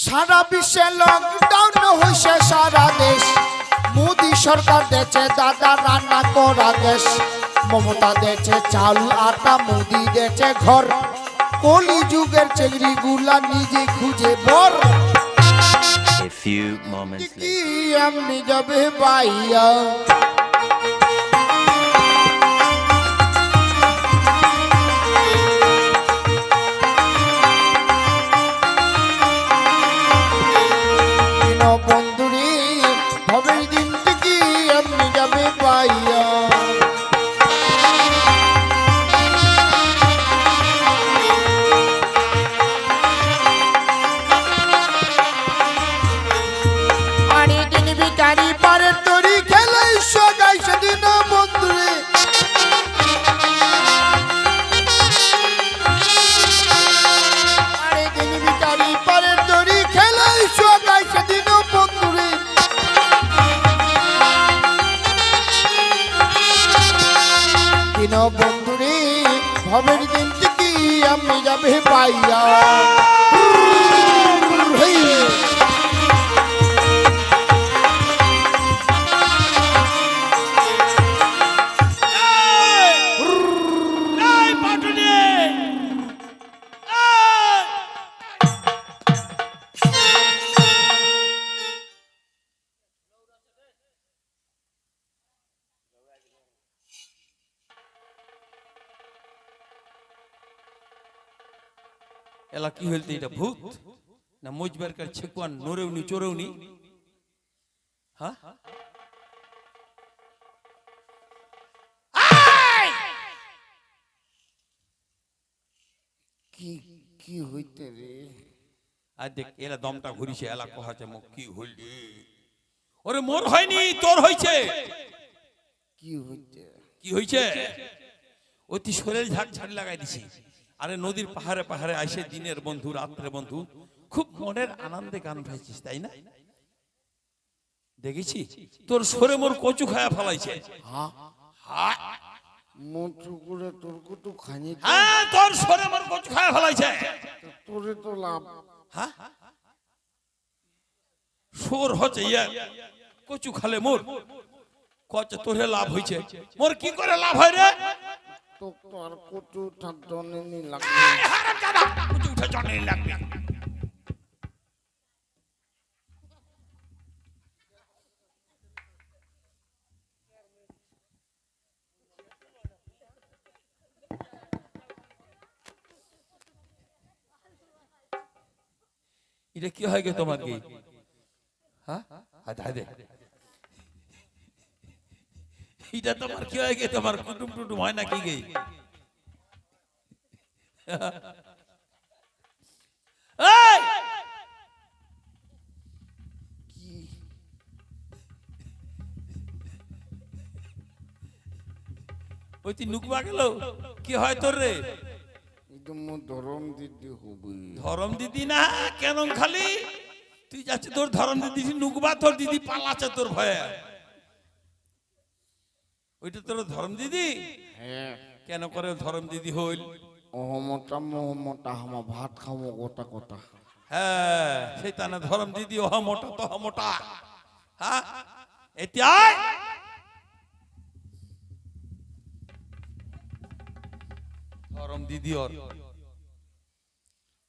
সারা বিশ্বে লকডাউন হইছে সারা দেশ। মোদি সরকার দেছে দাদা রান্না করা দেশ। মমতা দেছে চাল আটা মোদি দেছে ঘর। কলি যুগের চেগরি গুলা নিজে খুঁজে বর। A few moments later. যাবে এটা ভূত না মুজবার কার ছেকুয়ান নরেউনি চোরেউনি হ্যাঁ কি কি হইতে রে? আর দেখ এলা দমটা ঘুরিছে এলা কহাছে মুখ কি হইল? ওরে মোর হয়নি তোর হইছে। কি হইতে? কি হইছে? অতি শরীর ঝাঁক ঝাড় লাগাই দিছি। আরে নদীর পাহাড়ে পাহাড়ে আইসে দিনের বন্ধু রাত্রে বন্ধু খুব মনের আনন্দে গান গাইছিস তাই না? দেখেছি? তোর সরে মোর কচু খায়া ফেলাইছে। মন্ত্র করে তোর খানি হ্যাঁ তোর সরে মোর কচু খায়া ফেলাইছে। তোরে তো লাভ। হ্যাঁ সোর হচ্ছে ইয়া কচু খালে মোর। কচু তোরে লাভ হইছে। মোর কি করে লাভ হয় রে? তো আর কত ঠান্ডনে নি লাগবে কচু উঠে জন্যই লাগবে। এটা কি হয় গে তোমার কি? হ্যাঁ? হাত হাতে এটা তোমার কি হয় গে তোমার কুটুম টুটুম হয় নাকি গে এই! ওই তুই নুকবা গেল? কি হয় তোর রে? ধরম দিতে হবে। ধরম দিদি না কেন খালি? তুই যাচ্ছে তোর ধরম দিদি নুকবা তোর দিদি পালাচ্ছে তোর ভয়ে। ওইটা তোর ধরম দিদি হ্যাঁ। কেন করে ধরম দিদি হইল? অহমতা মহমতা হামা ভাত খামো গোটা গোটা। হ্যাঁ সেই তা না ধরম দিদি ওহ মোটা তো মোটা হ্যাঁ এতিয়াই ধরম দিদি ওর।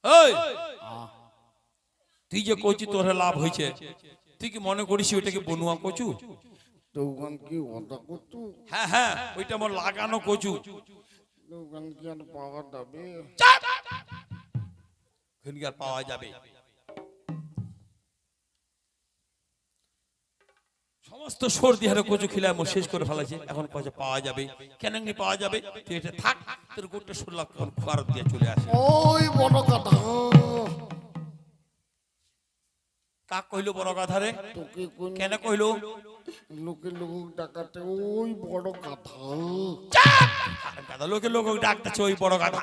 ওই তুই যে কচু তোর লাভ হয়েছে তুই কি মনে করিস ওইটাকে বনুয়া কচু? দোকান কি ওটা কত হ্যাঁ হ্যাঁ ওইটা আমার লাগানো কচু। দোকান কি আর পাওয়া যাবে? পাওয়া যাবে। সমস্ত সর্দি হারে কচু খিলা আমার শেষ করে ফেলাছে। এখন পয়সা পাওয়া যাবে। কেন পাওয়া যাবে। তুই এটা থাক তোর গোটা ষোলো লাখ ফেরত দিয়ে চলে আসে। ওই বড় কথা। কাক কইলো বড় কথা রে তোকে কোন কেন কইলো লোকে লোক ডাকাতে ওই বড় কথা কথা লোকে লোক ডাকতেছে ওই বড় কথা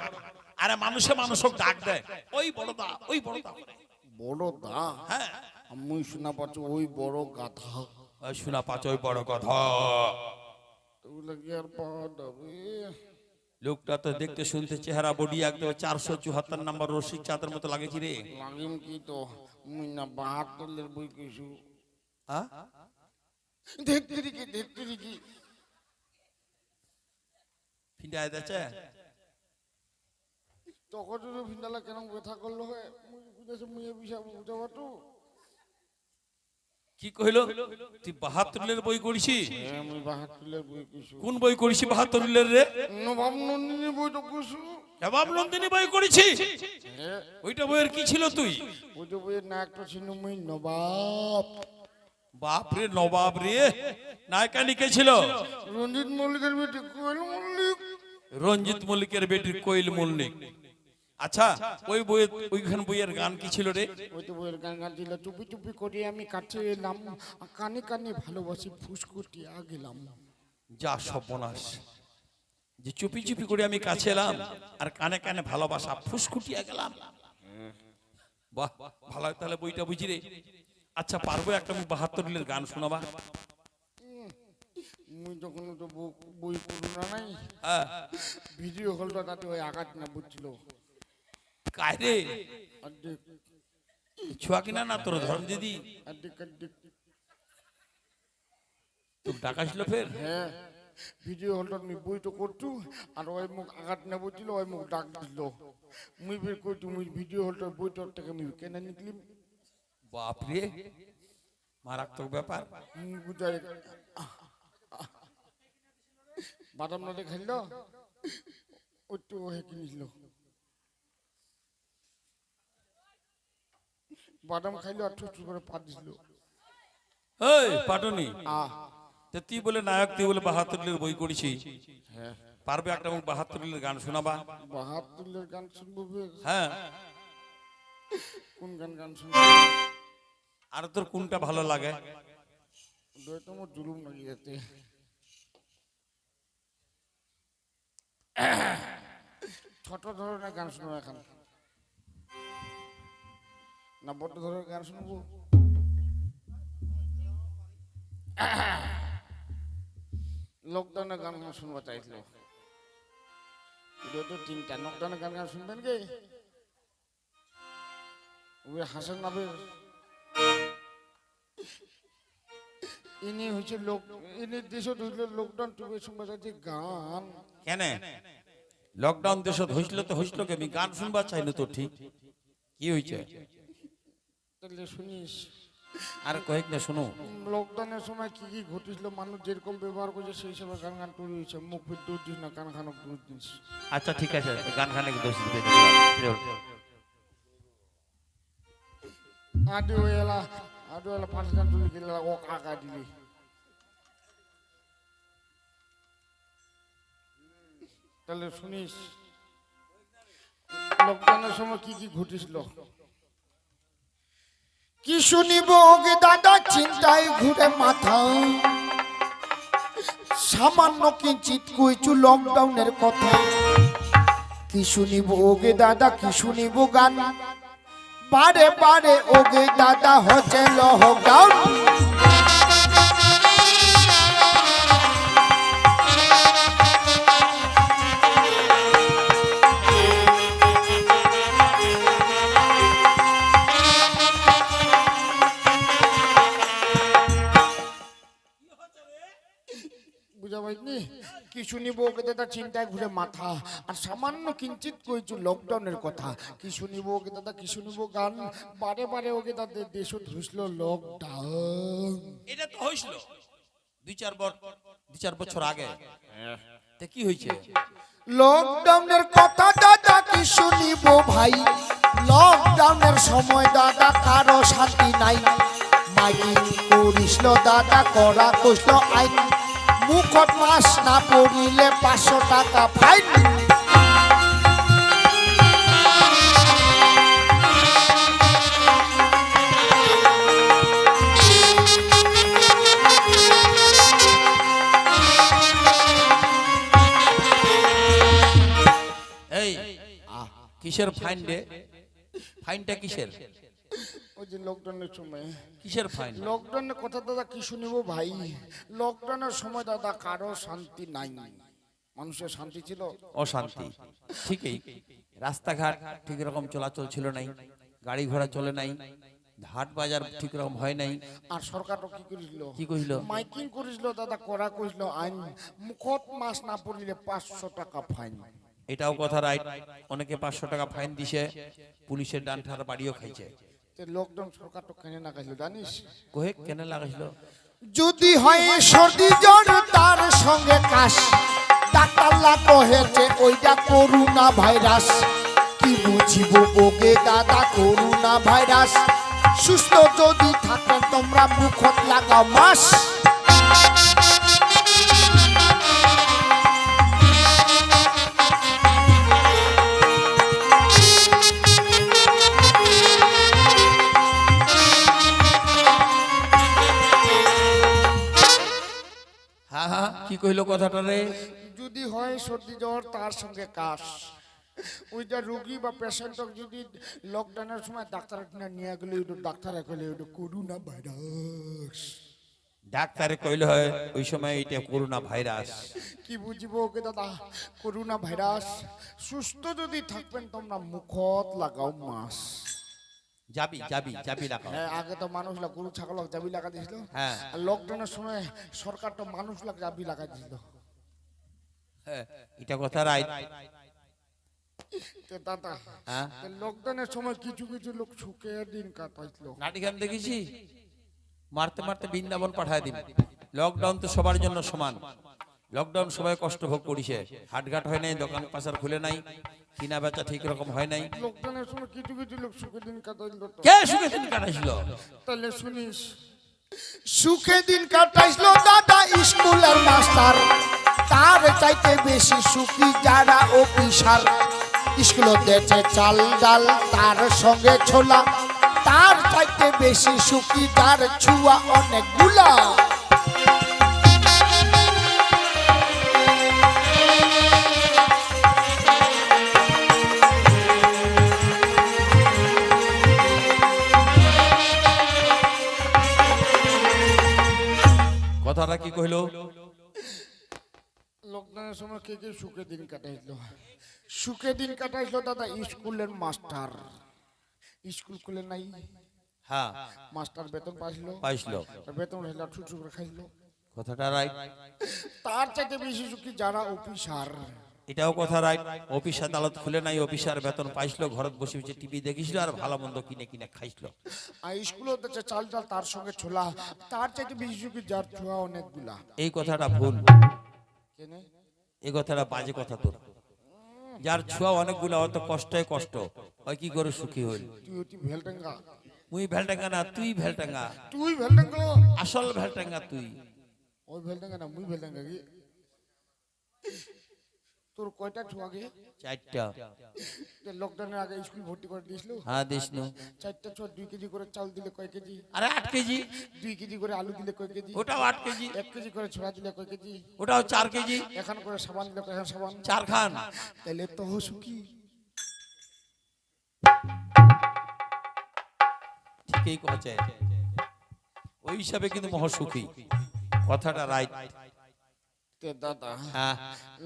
আরে মানুষে মানুষক ডাক দেয়। ওই বড় দা ওই বড় দা। বড় দা? হ্যাঁ। আমি শোনা পাচ্ছি ওই বড় ওই শোনা পাচ ওই বড় কথা লোকটা তো দেখতে শুনতে চেহারা বডি একদম চারশো চুহাত্তর নাম্বার রসিক চাঁদের মতো লাগেছি রে। লাগিম কি তো? মুই না বাহাত্তরের বই কইছু দেখতে কি দেখতে কি ফিন্ডা দেছে তখন ফিন্ডালা কেন ব্যথা করল হয় মুই বুঝেছে মুই এ বিষয় বুঝাবো পারতো? কি কইল তুই বাহাত্তরের বই করিছিস হ্যাঁ কোন বই করিছি বাহাত্তরের রে? নবাব নন্দিনী বই তো জবাব নন্দিনী বই করেছি? ওইটা বইয়ের কি ছিল তুই? ওই তো বইয়ের নায়কটা ছিল মুই নবাব। বাপ রে নবাব রে। নায়িকা লিখে ছিল? রঞ্জিত মল্লিকের বেটি কোয়েল মল্লিক। রঞ্জিত মল্লিকের বেটির কোয়েল মল্লিক। আচ্ছা ওই বইয়ের ওইখান বইয়ের গান কি ছিল রে? ওই তো বইয়ের গান গান ছিল চুপি চুপি করে আমি কাছে এলাম কানে কানে ভালোবাসি ফুসকুটিয়া গেলাম যা সর্বনাশ। যে চুপি চুপি করে আমি কাছে এলাম আর কানে কানে ভালোবাসা ফুসকুটিয়া গেলাম বাহ ভালো তাহলে বইটা বুঝি রে। আচ্ছা পারব একটা আমি বাহাত্তর রিলের গান শোনাবা? মুই যখন তো বই- বই পড়ু না নাই। হ্যাঁ। ভিডিও হলটা তাতে ওই আঘাত না বুঝছিল। কায়রে। ছুয়া কিনা না তোর ধরম দিদি? অর্ধেক অর্ধেক তোর ছিল ফের? হ্যাঁ ভিডিও হলটা আমি বই তো করছু আর ওই মুখ আঘাত না বুঝছিল ওই মুখ ডাক দিছিল মুই বের করছু মুই ভিডিও হলটা বইটার থেকে আমি কেনে নিকলিম বাপরে মারাত্মক ব্যাপার। বাদাম না দেখাইল ওইটু হে বাদাম খাইলো আর ঠুট করে পা দিছিল এই পাটনি। তা তুই বলে নায়ক তুই বলে বাহাত্তর রিলের বই করেছি। হ্যাঁ। পারবে একটা মুখ বাহাত্তর রিলের গান শোনাবা? বাহাত্তরের গান শুনব? হ্যাঁ। কোন গান গান শুনব? আর তোর কোনটা ভালো লাগে? দই তো জুলুম লাগিয়ে যাতে ছোট ধরনের গান শুনব এখন। না বড় ধরনের গান শুনব? লকডাউনের গান গান শুনব চাইছিল। দুটো তিনটা লকডাউনের গান গান শুনবেন কে? ওই হাসান নাবের ইনি হচ্ছে লোক ইনি দেশত হইল লকডাউন টুবের সময় যে গান। কেন? লকডাউন দেশত হইছিল তো হইছিল কে আমি গান শুনবা চাই না তো ঠিক। কি হয়েছে তাহলে শুনিস? আর কয়েক না শুনো। লকডাউনের সময় কি কি ঘটেছিল মানুষ যেরকম ব্যবহার করছে সেই হিসাবে গান গান তৈরি হয়েছে। মুখ দূর দিস না কান খানক দূর দিস। আচ্ছা ঠিক আছে গান খানে দোষ দিবে আদি ওই এলা আদি ওলা পাঁচ গান তুলি গেলে ও কাকা দিলি। তাহলে শুনিস লকডাউনের সময় কি কি ঘটেছিল? কি শুনিব ওগে দাদা? চিন্তায় ঘুরে মাথা। সামান্য কিঞ্চিত কইছু লকডাউনের কথা। কি শুনিব ওগে দাদা? কি শুনিব গান? বারে বারে ওগে দাদা হচ্ছে লকডাউন বুঝা পাইনি কি শুনিব ওকে দাদা চিন্তায় ঘুরে মাথা। আর সামান্য কিঞ্চিত কইছু লকডাউনের কথা। কি শুনিব ওকে দাদা কি শুনিব গান। বারে বারে ওকে দাদা দেশ ধুসল লকডাউন এটা তো হইছিল দুই চার বছর দুই চার বছর আগে। তা কি হয়েছে লকডাউনের কথা দাদা কি শুনিব ভাই। লকডাউনের সময় দাদা কারও শান্তি নাই। মাইকিং করিসল দাদা করা কইসল আইন। মুখত মাস না পড়িলে পাঁচশো টাকা ফাইন। কিসের ফাইন ফাইনটা কিসের? ওই যে লকডাউনের সময়। কিসের ফাইন লকডাউনের কথা দাদা কি শুনিব ভাই? লকডাউনের সময় দাদা কারও শান্তি নাই। মানুষের শান্তি ছিল? অশান্তি। ঠিকই। রাস্তাঘাট ঠিক রকম চলাচল ছিল নাই। গাড়ি ঘোড়া চলে নাই। হাট বাজার ঠিক রকম হয় নাই। আর সরকারও কি করেছিল কি কইল মাইকিং করেছিল দাদা করা করেছিল আইন। মুখত মাস না পড়লে পাঁচশো টাকা ফাইন। এটাও কথা রাইট অনেকে পাঁচশো টাকা ফাইন দিছে। পুলিশের ডান্ঠার বাড়িও খাইছে। লকডাউন সরকার তো কেনে খাইছিল জানিস? কোহে কেন লাগাইছিল যদি হয় সর্দি জ্বর তার সঙ্গে কাশ। ডাক্তারলা কহেছে ওইটা করোনা ভাইরাস। কি বুঝিব ওকে দাদা করোনা ভাইরাস। সুস্থ যদি থাকেন তোমরা মুখত লাগাও মাস। হ্যাঁ কি কথাটা রে? যদি হয় সর্দি জ্বর তার সঙ্গে কাশ। ওইটা রোগী বা পেশেন্টক যদি লকডাউনের সময় ডাক্তার নিয়ে গেলে ওইটা ডাক্তার গেলে ওইটা করোনা ভাইরাস। ডাক্তারে কইলে হয় ওই সময় এটা করোনা ভাইরাস। কি বুঝিব ওকে দাদা? Corona virus. সুস্থ যদি থাকবেন তোমরা মুখত লাগাও মাস যাবি যাবি যাবি লাগাও। হ্যাঁ আগে তো মানুষ লাগ গরু ছাগল জাবি লাগা দিছিল হ্যাঁ। আর লকডাউনের সময় সরকার তো মানুষ লাগ লাগা দিছিল হ্যাঁ, এটা কথা রাইট। তো দাদা হ্যাঁ। লকডাউনের সময় কিছু কিছু লোক সুখে দিন কাটাইছিল। নাটিকান দেখেছি? মারতে মারতে বৃন্দাবন পাঠায় দিন লকডাউন তো সবার জন্য সমান। লকডাউন সবাই কষ্ট ভোগ করিছে। হাটঘাট হয় নাই দোকান পাশার খুলে নাই। কিনা বেচা ঠিক রকম হয় নাই? লকডাউনের সময় কিছু কিছু লোক সুখে দিন কাটাইছিল তো। কে সুখে দিন কাটাইছিল? তাহলে শুনিস। সুখে দিন কাটাইছিল দাদা স্কুলের মাস্টার। তার চাইতে বেশি সুখী যারা অফিসার। স্কুলে দেছে চাল ডাল তার সঙ্গে ছোলা। তার চাইতে বেশি সুখী যার ছুয়া অনেকগুলা। কথাটা কি কইলো? লকডাউনের সময় কে কে সুখে দিন কাটাইছিল সুখে দিন কাটাইছিল দাদা স্কুলের মাস্টার। স্কুল খুলে নাই। হ্যাঁ। মাস্টার বেতন পাইছিল পাইছিল বেতন হইলা ছুটছুট করে খাইছিল কথাটা রাইট তার চাইতে বেশি সুখী যারা অফিসার। এটাও কথা রাইট অফিস আদালত খুলে নাই অফিসার বেতন পাইছিল ঘরত বসে বসে টিভি দেখিছিল আর ভালো মন্দ কিনে কিনে খাইছিল। আর স্কুলে হচ্ছে চাল চাল তার সঙ্গে ছোলা তার চাইতে বেশি যার ছোঁয়া অনেকগুলা। এই কথাটা ভুল। এই কথাটা বাজে কথা তোর। যার ছোঁয়া অনেকগুলো অত কষ্টই কষ্ট। ওই কি করে সুখী হইল তুই ভেলটাঙ্গা। না তুই ভেলটাঙ্গা। তুই ভেলটেঙ্গা? আসল ভেলটাঙ্গা তুই। ওই ভেলটেঙ্গা না মুই ভেলটেঙ্গা কি? তোর কয়টা চারটা। লকডাউনের আগে স্কুল ভর্তি করে দিয়েছিল? হ্যাঁ নু চারটা ছোঁয়া দুই কেজি করে চাল দিলে কয় কেজি? আরে আট কেজি। দুই কেজি করে আলু দিলে কয় কেজি? ওটাও আট কেজি। এক কেজি করে ছোড়া দিলে কয় কেজি? ওটাও চার কেজি। এখন করে সাবান দিলে কয় সাবান? চার খান। তাহলে তো সুখী। ঠিকই কছে ওই হিসাবে কিন্তু মহাসুখী কথাটা রাইট তে দাদা? হ্যাঁ।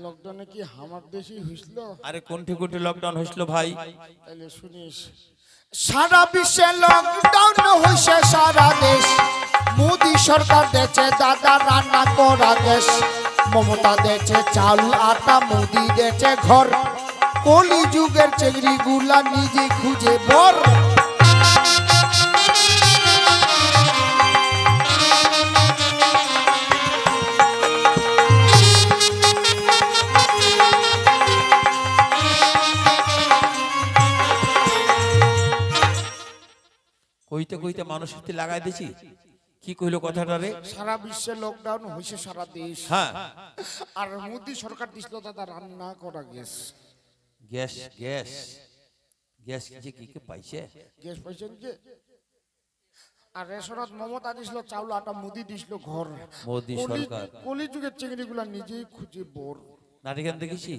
লকডাউনে কি আমার হইছিল আরে কোনটি কোনটি লকডাউন হয়েছিল ভাই? তাহলে শুনিস। সারা বিশ্বে লকডাউন হইছে সারা দেশ। মোদি সরকার দেছে দাদা রান্না করা গ্যাস মমতা দেছে চাল আটা মোদি দেছে ঘর। কলি যুগের চেংড়ি গুলা নিজে খুঁজে বর। কইতে কইতে মানুষের লাগাই দিছি। কি কইলো কথাটা রে? সারা বিশ্বে লকডাউন হইছে সারা দেশ। হ্যাঁ। আর মোদি সরকার দিছিল দাদা রান্না করা গ্যাস। Gas gas. গ্যাস যে কি কি পাইছে? গ্যাস পাইছেন যে। আর রেশনত মমতা দিছিল চাউল আটা মোদি দিছিল ঘর। মোদি সরকার। কলি যুগের চেংড়িগুলা নিজেই খুঁজে বর। নাটিকান দেখেছি?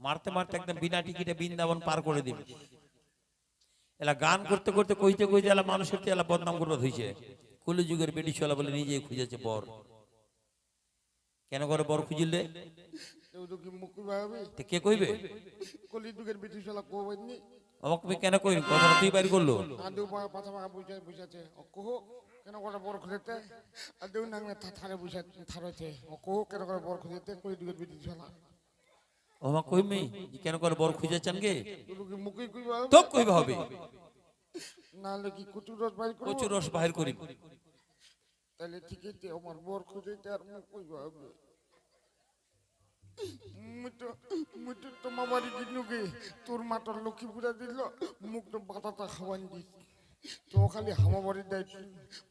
মারতে মারতে একদম বিনা টিকিটে বৃন্দাবন পার করে দিবে। এলা গান করতে করতে কইতে কইতে এলা মানুষের তো এলা বদনাম করবে হইছে। কলি যুগের বেটি চলা বলে নিজেই খুঁজেছে বর। কেন করে বর খুঁজিলে? কি কইবে? কলি যুগের ব্রিটিশ শালা কোবাইনি আমাকে কেন কই কথাটা তুই বাইর করল। আদু পাথা পাকা বুঝা বুঝাছে ও কোহ কেন করে বড় খুঁজেতে? আদু নাঙ্গে থারে বুঝা থারেছে ও কোহ কেন করে বড় খুঁজেতে? কলি যুগের ব্রিটিশ শালা ওমা কইমি কেন করে বর খুঁজেছেন গে? তো কইবা হবে। নাহলে কি রস করব? প্রচুর রস বাহির তাহলে ঠিক আছে আমার বর আর মুখ কইবা হবে। মুটো মুটো তোর মাটার দিল মুখ তো বাতাটা খাওয়ান দি তো খালি হামা বাড়ির দায়িত্ব।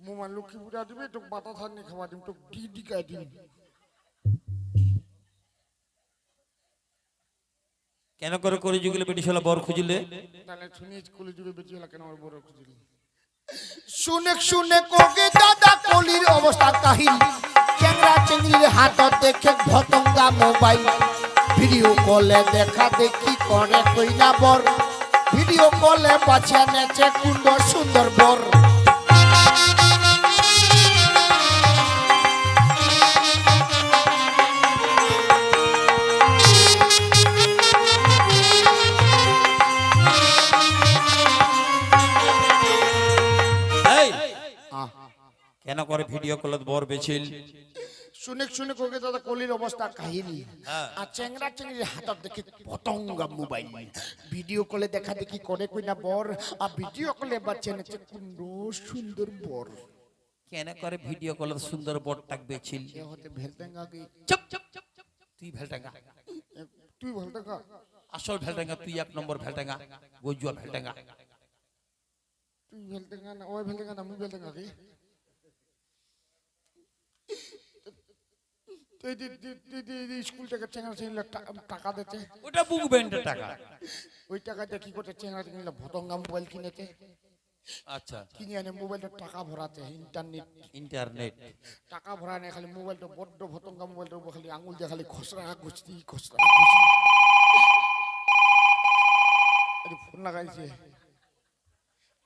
মোমা লক্ষ্মী পুরা দিবে তো বাতা থাকনি খাওয়া দিম তো ডি ডিকাই দিম। কেন করে করে যুগলে বেটি শালা বর খুঁজিলে? তাহলে শুনি স্কুলে যুগে বেঁচে হলো কেন বড় খুঁজিলি? শুনে শুনে কোকে দাদা কলির অবস্থা কাহিল। চ্যাংরা চেংড়ির হাত দেখে ভতঙ্গা মোবাইল। ভিডিও কলে দেখা দেখি করে কইনা বর। ভিডিও কলে বাঁচিয়া নেছে কুন্দ সুন্দর বর। করে ভিডিও কলত বর বেছিল। শুনে শুনে কোকে দাদা কলির অবস্থা কাহিনী। হ্যাঁ। আর চেংরা চেংড়ির হাতত দেখি পতঙ্গা মোবাইল। ভিডিও কলে দেখা দেখি করে কইনা বর আর ভিডিও কলে বাচ্চা নেছে কুন্দ সুন্দর বর। কেন করে ভিডিও কলত সুন্দর বরটাক বেছিল? এ হতে ভেলতেঙ্গা কি? চুপ চুপ চুপ। তুই ভেলটাঙ্গা। তুই ভেলতেঙ্গা আসল ভেলটাঙ্গা তুই এক নম্বর ভেলটাঙ্গা গজুয়া ভেলটাঙ্গা। তুই ভেলতেঙ্গা না ওই ভেলতেঙ্গা না মুই ভেলতেঙ্গা কি? স্কুল থেকে চেংড়া চেংড়িলা টাকা দিতে ওটা বুক ব্যান্ডের টাকা। ওই টাকা দিয়ে কি করতে চেংড়া চেংড়িলা ভতঙ্গা মোবাইল কিনেছে। আচ্ছা কিনে আনে মোবাইলটা টাকা ভরাতে ইন্টারনেট। ইন্টারনেট। টাকা ভরা নেই খালি মোবাইলটা বড্ড ভতঙ্গা মোবাইলটা খালি আঙুল দিয়ে খালি খসড়া ঘুষতি খসড়া ঘুষি ফোন লাগাইছে।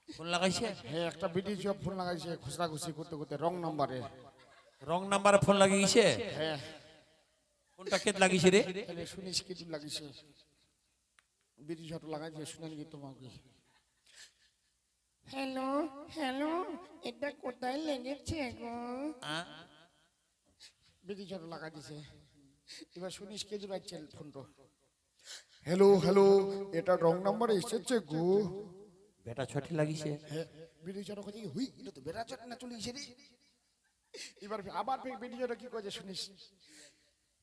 ফোন লাগাইছে? হ্যাঁ একটা বিটি ফোন লাগাইছে খসড়া ঘুষি করতে করতে রং নাম্বারে। রং নাম্বারে ফোন লাগিয়েছে? হ্যাঁ ফোনটা কেট লাগিয়েছে রে? তাহলে শুনিস কিছু লাগিয়েছে? বিটি শট লাগাইছে শুনেন কি তোমাকে। হ্যালো হ্যালো এটা কোথায় লেগেছে গো? বিটি শট লাগাই দিছে এবার শুনিস কে জুড়াচ্ছে ফোনটা। হ্যালো হ্যালো এটা রং নাম্বারে এসেছে গো। বেটা ছটি লাগিয়েছে। হ্যাঁ বিটি শট কথা হুই এটা তো বেড়া চট না চলে এসে রে। এবার আবার শট কি করেছে শুনিস?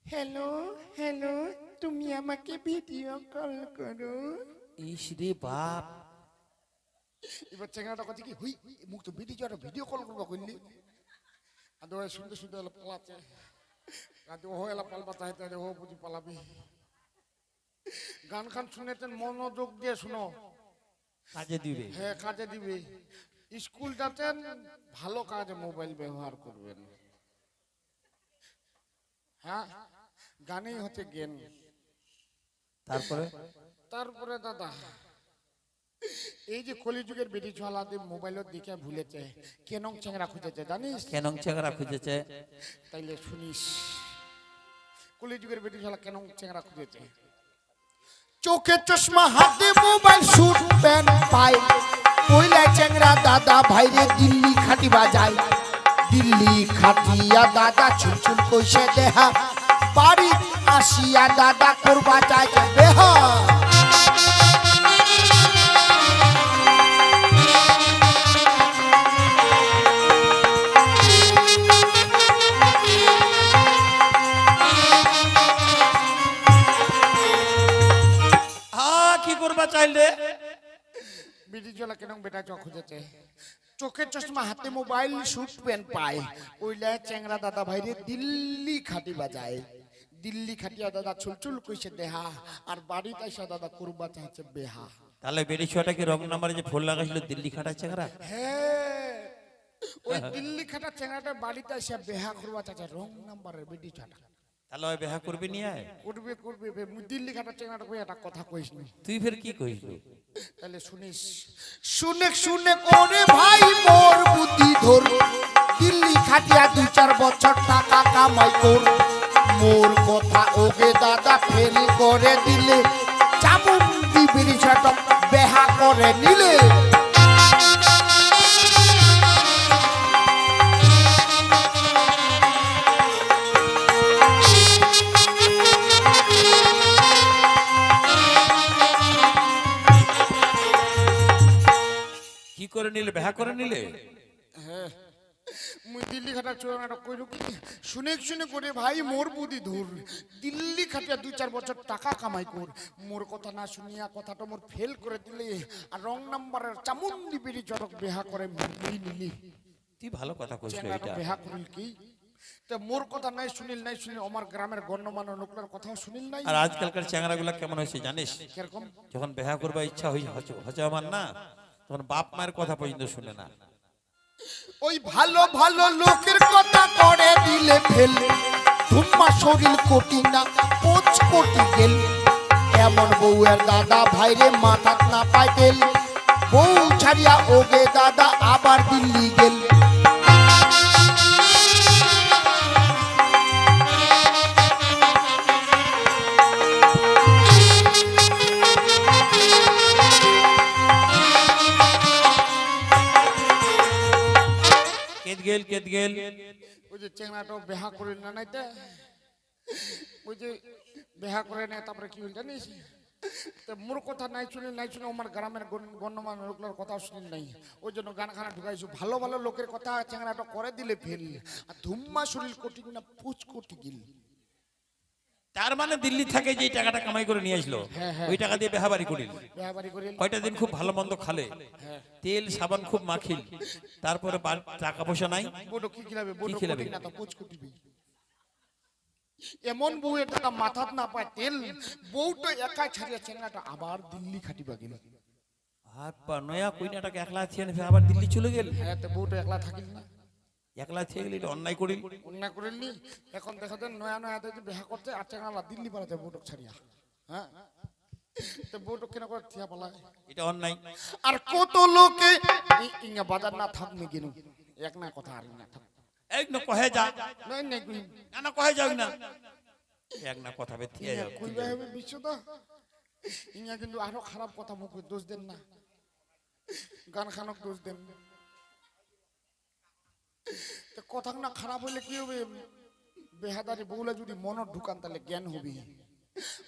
হ্যালো হ্যালো তুমি আমাকে ভিডিও কল করো। ইস রে বাপ। এবার চেঙ্গাটা কথা কি? হুই মুখ তো ভিডিও একটা ভিডিও কল করব করলি আর ওই শুনতে শুনতে হলো পালাচ্ছে। আর ও এলা পালবা চাইতে ও বুঝি পালাবি। গান খান শুনেছেন মনোযোগ দিয়ে শুনো। কাজে দিবে। হ্যাঁ কাজে দিবে। স্কুল যাচ্ছেন ভালো কাজে মোবাইল ব্যবহার করবেন। হ্যাঁ গানেই হচ্ছে জ্ঞান তারপরে? তারপরে দাদা এই যে কলিযুগের বেটি ছোয়ালাদের মোবাইলের দিকে ভুলেছে কেন চেংরা খুঁজেছে জানিস? কেন চেংরা খুঁজেছে। তাইলে শুনিস কলিযুগের বেটি ছোয়ালা কেন চেংরা খুঁজেছে। চোখে চশমা হাতে মোবাইল শুট প্যান পায়। কইলা চেংরা দাদা ভাইরে দিল্লি খাটি বাজায় দিল্লি খাটিয়া দাদা, ছুনছুন কইছে দেহা। বাড়ি আসিয়া দাদা করবা কি করবা চাইলে? বিড়ি জলা কেন বেটা চোখ খুঁজেছে। চোখের চশমা হাতে মোবাইল শুট পেন পায়। ওইলা চেংরা দাদা ভাইরে দিল্লি খাটি বাজায়। দিল্লি খাটিয়া দাদা চুলচুল কইছে দেহা আর বাড়িতে এসে দাদা কুরবা চাইছে বেহা। তাহলে বেটি ছোয়াটাকে রং নাম্বারে যে ফোন লাগাইছিল দিল্লি খাটা চেংরা হ্যাঁ। ওই দিল্লি খাটা চেংরাটা বাড়িতে এসে বেহা করবা চাইছে রং নাম্বারের বেটি ছাটা তাহলে ওই বেহা করবি নিয়ে করবি করবি বে মুই দিল্লি ঘাটা চেনাটা কই একটা কথা কইস নি। তুই ফের কি কইবি তাহলে শুনিস শুনে শুনে করে ভাই মোর বুদ্ধি ধর। দিল্লি খাটিয়া দুই চার বছর টাকা কামাই কর মোর কথা ওকে দাদা ফেল করে দিলে। চামুন দিবির বেহা করে নিলে। হ্যাঁ। মুই দিল্লি খাটা চোরাটা কইরু কি? শুনে শুনে করে ভাই মোর বুদ্ধি ধর। দিল্লি খাটিয়া দুই চার বছর টাকা কামাই কর। মোর কথা না শুনিয়া কথাটা মোর ফেল করে দিলে আর রং নাম্বারের চামুন্দি বেরি চড়ক বেহা করে মুই নিলি। তুই ভালো কথা কইছ এটা। বেহা করিল কি? তা মোর কথা নাই শুনিল নাই শুনিল আমার গ্রামের গণ্যমান্য লোকটার কথাও শুনিল নাই। আর আজকালকার চ্যাংরাগুলা কেমন হয়েছে জানিস? কীরকম? যখন বেহা করবার ইচ্ছা হয়ে হচ্ছে আমার না তখন বাপ মায়ের কথা পর্যন্ত শুনে না। ওই ভালো ভালো লোকের কথা করে দিলে ফেলে। ধুম্মা শরীর কোটি না পোচ কোটি গেল। এমন বউয়ের দাদা ভাইরে মাথা না পাই তেল বউ ছাড়িয়া ওগে দাদা আবার দিল্লি গেল। কেত গেল। ওই যে বেহা করে না নাইতে ওই যে বেহা করে না তারপরে কি হল জানিস? মোর কথা নাই শুনি নাই শুনি আমার গ্রামের গণ- গণ্যমান্য লোকগুলোর কথা শুনি নাই। ওই জন্য গান খানা ঢুকাইছো। ভালো ভালো লোকের কথা চেংড়াটা করে দিলে ফেল। আর ধুম্মা শরীর কোটি না, পুচ কোটি গিল তার মানে দিল্লি থেকে যে টাকাটা কামাই করে নিয়ে আসলো হ্যাঁ, হ্যাঁ। ওই টাকা দিয়ে বেহাবারি করিল। কয়টা দিন খুব ভালো মন্দ খালে। হ্যাঁ। তেল সাবান খুব মাখিল। তারপরে টাকা পয়সা নাই। তো এমন বউয়ের টাকা মাথাত না পায় তেল বউটা একা ছাড়িয়া চেংড়াটা আবার দিল্লি খাটিবা গেল। আর নয়া কইনা টাকা একলা ফের আবার দিল্লি চলে গেল? হ্যাঁ তো বউটা একলা থাকিল না। একলা ছিয়ে গেলে অন্যায় করিল। অন্যায় করেননি এখন দেখা যায় নয়া নয়া দেখি বেহা করতে আর চেঙ্গালা দিল্লি পালাতে বউটক ছাড়িয়া। হ্যাঁ? তো বউটক কেন করে থিয়া পালা এটা অন্যায়। আর কত লোকে ইঙ্গা বাজার না থাকবে কেন এক না কথা আর না থাক। এক না কহে যা। নাই নাই কই না না কহে যাও না। এক না কথা বে থিয়ে যাও কইবা হবে বিশ্বদা। ইঙ্গা কিন্তু আরও খারাপ কথা মুখে দোষ দেন না। গান খানক দোষ দেন। তো কথা না খারাপ হইলে কি হবে? বেহাদারি বউলা যদি মনত ঢুকান তাহলে জ্ঞান হবে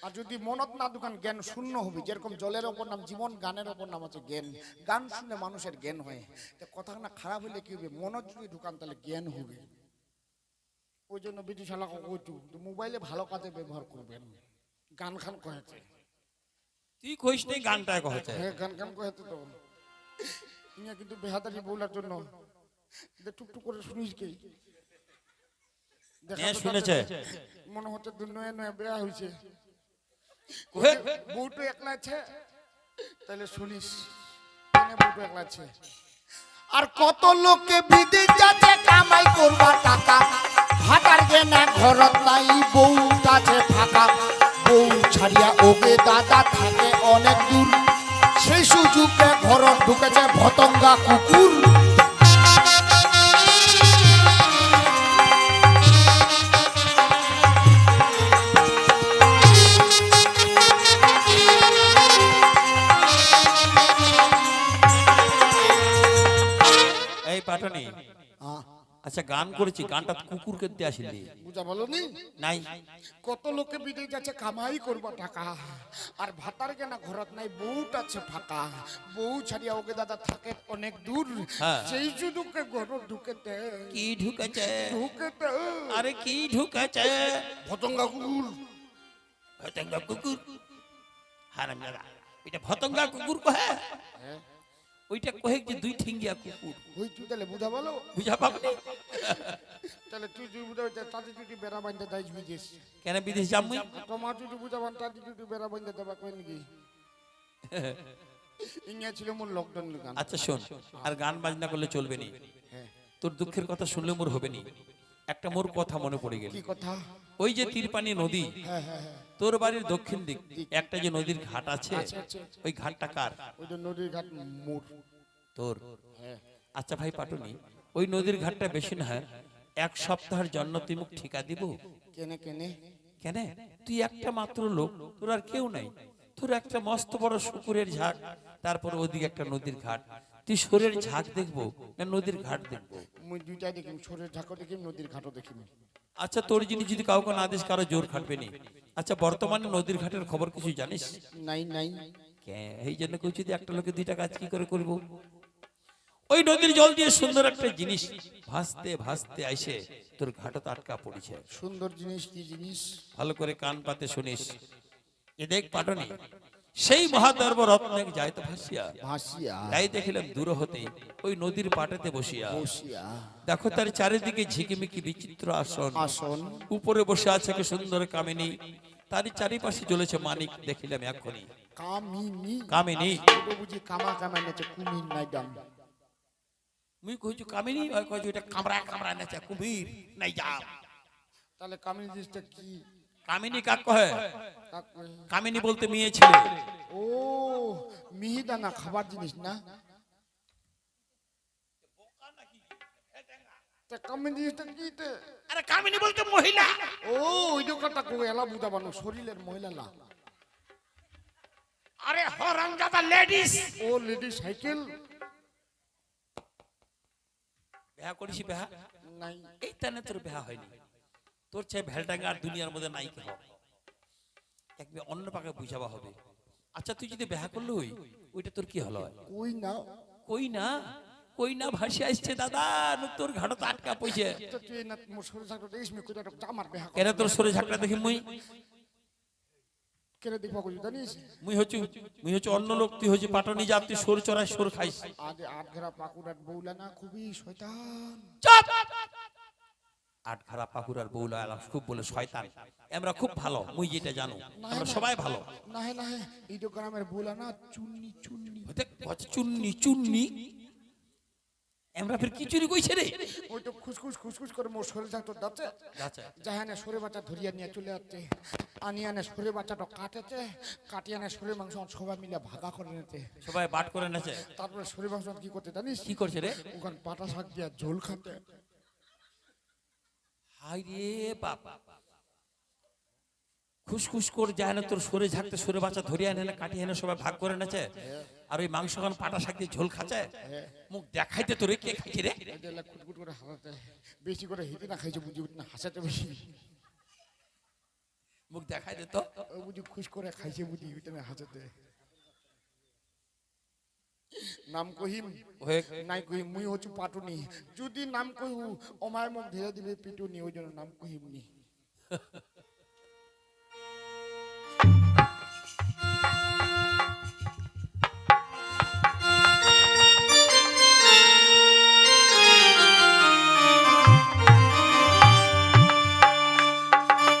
আর যদি মনত না ঢুকান জ্ঞান শূন্য হবে। যেরকম জলের ওপর নাম জীবন গানের ওপর নাম আছে জ্ঞান। গান শুনে মানুষের জ্ঞান হয়। তো কথা না খারাপ হইলে কি হবে? মনত যদি ঢুকান তাহলে জ্ঞান হবে। ওই জন্য ব্রিটিশ শালাকে কইটু মোবাইলে ভালো কাজে ব্যবহার করবেন। গান খান কহেছে। তুই কইস নেই গানটা কহেছে। হ্যাঁ গান গান কহেছে তো। ইয়া কিন্তু বেহাদারি বলার জন্য। টুকটুক করে শুনিস কি? দেখা হ্যাঁ, শুনেছে। মনে হচ্ছে দু নয়া বেয়া হয়েছে বউটু একলা আছে? তাহলে শুনিস। বউটু একলা আছে? আর কত লোকে বিদেশ যাচ্ছে কামাই করবা টাকা। ভাটার গেনা ঘরত নাই বউ আছে ফাঁকা। বউ ছাড়িয়া ওকে দাদা থাকে অনেক দূর। সেই সুযোগে ঘরত ঢুকেছে ভতঙ্গা কুকুর। পাটনি আচ্ছা গান করেছি গানটা কুকুরকে দিয়ে আসিলি বুঝা বলো নাই। কত লোকে বিদেশ যাচ্ছে কামাই করবা টাকা। আর ভাতার কেনা ঘরত নাই বউট আছে ফাঁকা। বউ ছাড়িয়া ওকে দাদা থাকে অনেক দূর। হ্যাঁ। সেই সুযোগে ঘর ঢুকেতে। কি ঢুকেছে? ঢুকেতে। আরে কি ঢুকেছে? ভতঙ্গা কুকুর। ভতঙ্গা কুকুর। হারাম দাদা এটা ভতঙ্গা কুকুর কহে? ওইটা কহে যে দুই ঠিঙ্গিয়া কুকুর। ওই তুই তাহলে বুঝা বলো বুঝা পাবনি তাহলে তুই তুই বুঝা তাতে তুই বেড়া বান্ধে দাইজ বিদেশ। কেন বিদেশ যাবি তোমার তুই বুঝাবান তাতে তুই বেড়া বান্ধে দেবা কই নাকি ইংয়া ছিল মোর লকডাউন গান। আচ্ছা শোন আর গান বাজনা করলে চলবে নি। হ্যাঁ। তোর দুঃখের কথা শুনলে মোর হবে নি। একটা মোর কথা মনে পড়ে গেল। কি কথা? ওই যে তিরপানি নদী হ্যাঁ হ্যাঁ হ্যাঁ। তোর বাড়ির দক্ষিণ দিক একটা যে নদীর ঘাট আছে। ওই ঘাটটা কার? ওই যে নদীর ঘাট মোর। তোর? আচ্ছা ভাই পাটুনি ওই নদীর ঘাটটা বেশি না হয় এক সপ্তাহের জন্য তুই মুখ ঠিকা দিব? কেনে কেনে? কেন? তুই একটা মাত্র লোক তোর আর কেউ নাই। তোর একটা মস্ত বড় শুকুরের ঝাঁক তারপর ওদিকে একটা নদীর ঘাট। তুই সরের ঝাঁক দেখব না নদীর ঘাট দেখব? মুই দুইটাই দেখিম ছোরের ঢাকো দেখিম নদীর ঘাটও দেখিম। আচ্ছা তোর জিনিস যদি কাউকে না দিস কারও জোর খাটবে নি। আচ্ছা বর্তমানে নদীর ঘাটের খবর কিছু জানিস? নাই নাই। এই জন্য কইছি যে একটা লোকে দুইটা কাজ কি করে করব? ওই নদীর জল দিয়ে সুন্দর একটা জিনিস ভাসতে ভাসতে আইসে তোর ঘাটত আটকা পড়েছে। সুন্দর জিনিস কি জিনিস? ভালো করে কান পাতে শুনিস। এ দেখ পাটনি সেই মহাদর্ব রত্নে যায় তো ভাসিয়া। ভাসিয়া। তাই দেখিলাম দূর হতে ওই নদীর পাটাতে বসিয়া। বসিয়া। দেখো তার চারিদিকে ঝিকিমিকি বিচিত্র আসন। আসন। উপরে বসে আছে কি সুন্দর কামিনী। তার চারিপাশে চলেছে মানিক দেখিলাম এখনই কামিনী? কামিনী। বুঝি কামা কামা নেছে কুমির নাই দাম। মুই কইছু কামিনী ওই কইছু এটা কামরা কামরা নাচা কুমির নাই যা তাহলে কামিনী জিনিসটা কি? কামিনী কাক কহে? কামিনী বলতে মেয়ে ছেলে। ও মিহিদানা খাবার জিনিস না? তা কামিনী জিনিসটা কি তে? আরে কামিনী বলতে মহিলা। ও ওই দোকানটা কো এলা শরীরের মহিলা না। আরে হরামজাদা লেডিস। ও লেডি সাইকেল? বিয়া করিস বিয়া নাই। এই তানে তোর বিয়া হয়নি। তোর চাই ভেলটাঙ্গা আর দুনিয়ার মধ্যে নাই কেহ? একবার অন্য পাকে বুঝাবা হবে। আচ্ছা তুই যদি বিয়া করল ওই ওইটা তোর কি হলো? কই না। কই না? কই না ভাসি আসছে দাদা নু তোর ঘাটত আটকা পইছে বেহা কেন তোর সরে ঝাঁকটা দেখি মুই? কেড়ে দেখবা কই জানিস? মুই হচ্ছে মুই হচ্ছে অন্য লোক তুই হচ্ছে পাটনি যা তুই সর চড়াই সর খাইস। আগে আট ঘেরা বউলা না খুবই শয়তান। চুপ! আট খারাপ পাকুরার বউলা আলাম খুব বলে শয়তান। আমরা খুব ভালো মুই যেটা জানো আমরা সবাই ভালো। না হে না হে এই তো গ্রামের বউলা না চুন্নি চুন্নি। চুন্নি চুন্নি। আমরা ফের কি চুরি কইছে রে। ওই তো খুসখুস খুসখুস করে মোর শরীর থাকতো যাচ্ছে? আচ্ছা যাহানে সরে বাচ্চা ধরিয়া নিয়ে চলে যাচ্ছে। আনি আনে সরে বাচ্চাটা কাটেছে কাটিয়ে আনে সরে মাংস সবাই মিলে ভাগা করে নিতে সবাই বাট করে নেছে তারপরে সরে মাংস কি করতে জানিস? কি করছে রে? ওখানে পাটা শাক দিয়া ঝোল খাতে হাই রে বাপ। খুসখুস করে যায় না তোর সরে ঝাঁকতে সরে বাচ্চা ধরে আনে না কাটিয়ে এনে সবাই ভাগ করে নেছে আর ওই মাংস খান পাটা শাক দিয়ে ঝোল খাচ্ছে। মুখ দেখাইতে তোরে কে খাইছে রে? এদের করে হাসাতে বেশি করে হিতে না খাইছে বুঝি না হাসাতে বেশি মুখ দেখাই দে তো বুঝি খুশ করে খাইছে বুঝি হাসাতে। নাম কহিম নাই কহিম মুই হচ্ছু পাটুনি। যদি নাম কহু অমায় মোক ধীরে দিবে পিটুনি ওই জন্য নাম কহিম নি